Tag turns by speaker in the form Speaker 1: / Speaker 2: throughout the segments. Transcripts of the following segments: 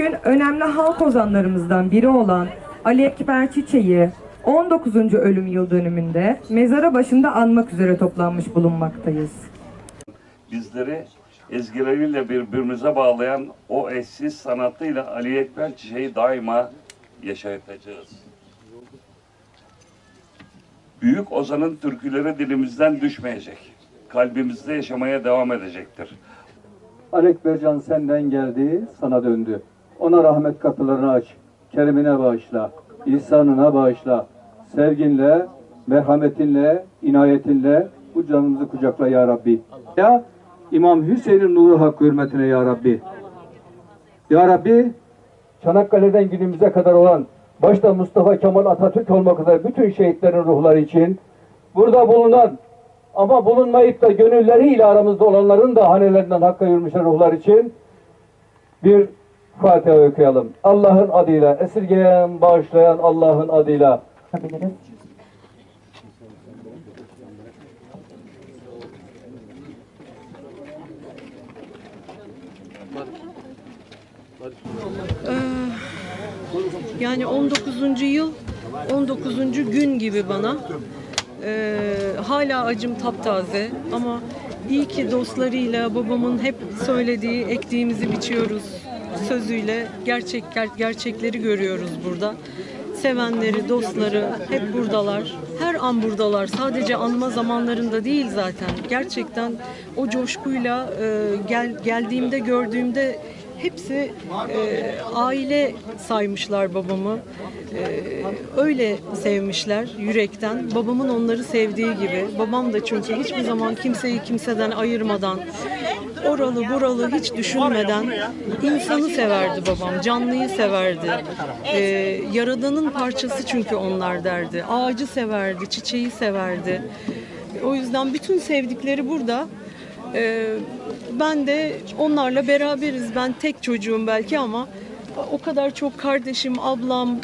Speaker 1: Bugün önemli halk ozanlarımızdan biri olan Ali Ekber Çiçek'i 19. ölüm yıl dönümünde mezara başında anmak üzere toplanmış bulunmaktayız.
Speaker 2: bizleri ezgileriyle birbirimize bağlayan o eşsiz sanatıyla Ali Ekber Çiçeği daima yaşatacağız. Büyük Ozan'ın türküleri dilimizden düşmeyecek. Kalbimizde yaşamaya devam edecektir.
Speaker 3: Alekbercan senden geldi, sana döndü. Ona rahmet kapılarını aç, kerimine bağışla, ihsanına bağışla, sevginle, merhametinle, inayetinle bu canımızı kucakla ya Rabbi. Ya İmam Hüseyin'in nuru hakkı hürmetine ya Rabbi. Ya Rabbi, Çanakkale'den günümüze kadar olan, başta Mustafa Kemal Atatürk olmak üzere bütün şehitlerin ruhları için, burada bulunan ama bulunmayıp da gönülleriyle aramızda olanların da hanelerinden hakka yürümüşler ruhlar için bir Fatiha okuyalım. Allah'ın adıyla, esirgeyen, bağışlayan Allah'ın adıyla.
Speaker 4: Yani 19. yıl 19. gün gibi bana. Ee, hala acım taptaze ama iyi ki dostlarıyla babamın hep söylediği ektiğimizi biçiyoruz sözüyle gerçek ger- gerçekleri görüyoruz burada. Sevenleri, dostları hep buradalar. Her an buradalar. Sadece anma zamanlarında değil zaten. Gerçekten o coşkuyla e, gel, geldiğimde gördüğümde hepsi e, aile saymışlar babamı. E, öyle sevmişler yürekten. Babamın onları sevdiği gibi. Babam da çünkü hiçbir zaman kimseyi kimseden ayırmadan, oralı buralı hiç düşünmeden insanı severdi babam. Canlıyı severdi. E, yaradanın parçası çünkü onlar derdi. Ağacı severdi, çiçeği severdi. O yüzden bütün sevdikleri burada. Ee, ben de onlarla beraberiz. Ben tek çocuğum belki ama o kadar çok kardeşim, ablam,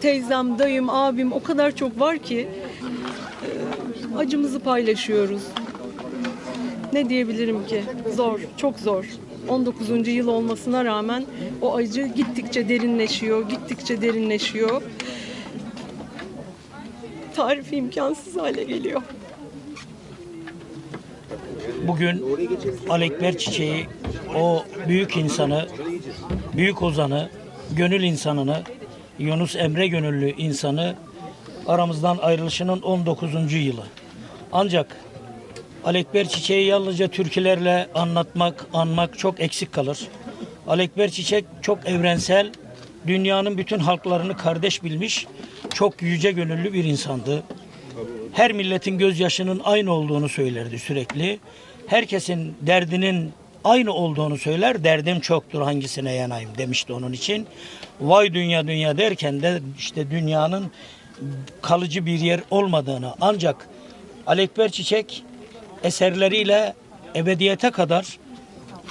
Speaker 4: teyzem, dayım, abim o kadar çok var ki e, acımızı paylaşıyoruz. Ne diyebilirim ki? Zor, çok zor. 19. yıl olmasına rağmen o acı gittikçe derinleşiyor, gittikçe derinleşiyor. Tarifi imkansız hale geliyor.
Speaker 5: Bugün Alekber Çiçeği o büyük insanı, büyük ozanı, gönül insanını, Yunus Emre gönüllü insanı aramızdan ayrılışının 19. yılı. Ancak Alekber Çiçeği yalnızca türkülerle anlatmak, anmak çok eksik kalır. Alekber Çiçek çok evrensel, dünyanın bütün halklarını kardeş bilmiş, çok yüce gönüllü bir insandı her milletin gözyaşının aynı olduğunu söylerdi sürekli. Herkesin derdinin aynı olduğunu söyler. Derdim çoktur hangisine yanayım demişti onun için. Vay dünya dünya derken de işte dünyanın kalıcı bir yer olmadığını ancak Alekber Çiçek eserleriyle ebediyete kadar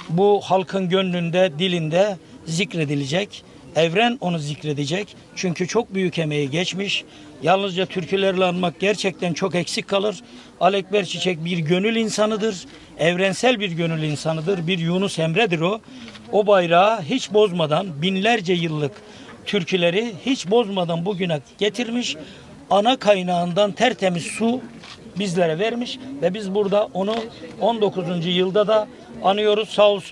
Speaker 5: bu halkın gönlünde, dilinde zikredilecek. Evren onu zikredecek. Çünkü çok büyük emeği geçmiş. Yalnızca türkülerle anmak gerçekten çok eksik kalır. Alekber Çiçek bir gönül insanıdır. Evrensel bir gönül insanıdır. Bir Yunus Emre'dir o. O bayrağı hiç bozmadan binlerce yıllık türküleri hiç bozmadan bugüne getirmiş. Ana kaynağından tertemiz su bizlere vermiş ve biz burada onu 19. yılda da anıyoruz sağ olsun.